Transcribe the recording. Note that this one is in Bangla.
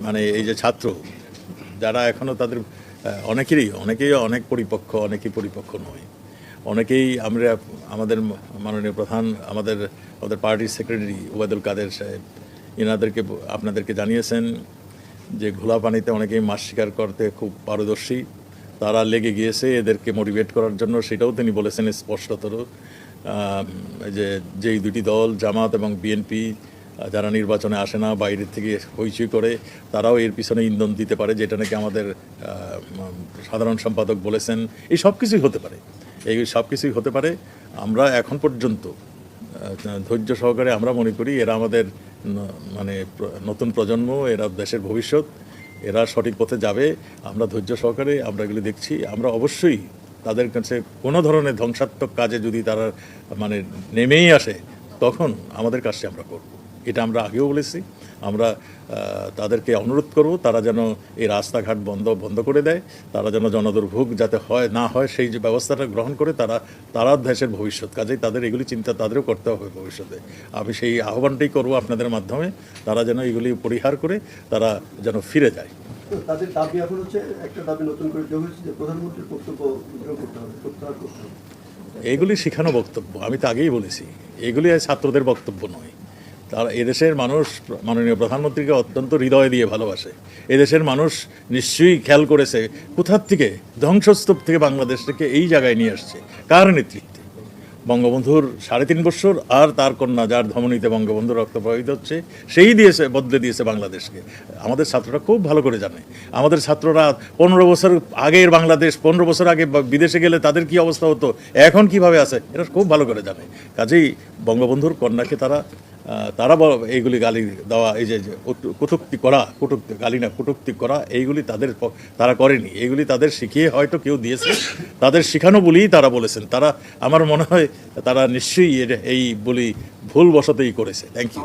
মানে এই যে ছাত্র, যারা এখনও তাদের অনেকেরই, অনেকেই অনেক পরিপক্ক, অনেকেই পরিপক্ক নয়। অনেকেই আমরা, আমাদের মাননীয় প্রধান, আমাদের আমাদের পার্টির সেক্রেটারি ওবায়দুল কাদের সাহেব এনাদেরকে আপনাদেরকে জানিয়েছেন যে ঘোলা পানিতে অনেকেই মাছ শিকার করতে খুব পারদর্শী। তারা লেগে গিয়েছে, এদেরকে মোটিভেট করার জন্য। সেটাও তিনি বলেছেন স্পষ্টতর। যে, যেই দুটি দল, জামাত এবং বিএনপি যারা নির্বাচনে আসে না বাইরের থেকে হইচই করে, তারাও এর পিছনে ইন্ধন দিতে পারে, যেটা নাকি আমাদের সাধারণ সম্পাদক বলেছেন। এই সব কিছুই হতে পারে। এই সব কিছুই হতে পারে। আমরা এখন পর্যন্ত ধৈর্য সহকারে আমরা মনে করি এরা আমাদের মানে নতুন প্রজন্ম, এরা দেশের ভবিষ্যৎ, এরা সঠিক পথে যাবে। আমরা ধৈর্য সহকারে আমরা এগুলি দেখছি। আমরা অবশ্যই তাদের কাছে কোনো ধরনের ধ্বংসাত্মক কাজে যদি তারা মানে নেমেই আসে, তখন আমাদের কাজটি আমরা করব। এটা আমরা আগেও বলেছি। আমরা তাদেরকে অনুরোধ করব তারা যেন এই রাস্তাঘাট বন্ধ বন্ধ করে দেয়। তারা যেন জনদুর্ভোগ যাতে হয় না হয় সেই যে ব্যবস্থাটা গ্রহণ করে তারা তারা দেশের ভবিষ্যৎ কাজেই তাদের এগুলি চিন্তা তাদেরও করতে হবে ভবিষ্যতে। আমি সেই আহ্বানটাই করব আপনাদের মাধ্যমে তারা যেন এগুলি পরিহার করে তারা যেন ফিরে যায়। তাদের দাবি এখন হচ্ছে একটা দাবি নতুন করে দেওয়া হয়েছে যে প্রধানমন্ত্রীর বক্তব্য করতে হবে প্রত্যাহার করতে হবে। এগুলি শেখানো বক্তব্য আমি তো আগেই বলেছি। এগুলি আর ছাত্রদের বক্তব্য নয়। তারা এদেশের মানুষ মাননীয় প্রধানমন্ত্রীকে অত্যন্ত হৃদয় দিয়ে ভালোবাসে। এদেশের মানুষ নিশ্চয়ই খেয়াল করেছে কোথার থেকে, ধ্বংসস্তূপ থেকে বাংলাদেশ থেকে এই জায়গায় নিয়ে আসছে, কার নেতৃত্বে? বঙ্গবন্ধুর সাড়ে তিন বছর আর তার কন্যা যার ধমনীতে বঙ্গবন্ধুর রক্ত প্রবাহিত হচ্ছে, সেই দিয়েছে, বদলে দিয়েছে বাংলাদেশকে। আমাদের ছাত্ররা খুব ভালো করে জানে। আমাদের ছাত্ররা পনেরো বছর আগের বাংলাদেশ, পনেরো বছর আগে বিদেশে গেলে তাদের কি অবস্থা হতো, এখন কীভাবে আছে, এরা খুব ভালো করে জানে। কাজেই বঙ্গবন্ধুর কন্যাকে তারা তারা এইগুলি গালি দেওয়া, এই যে কটুক্তি করা, কটুক্তি, গালি না, কটুক্তি করা, এইগুলি তাদের তারা করেনি। এইগুলি তাদের শিখিয়ে হয়তো কেউ দিয়েছে। তাদের শিখানো বলেই তারা বলেছেন। তারা, আমার মনে হয়, তারা নিশ্চয়ই এই বলি ভুল বশতেই করেছে। Thank you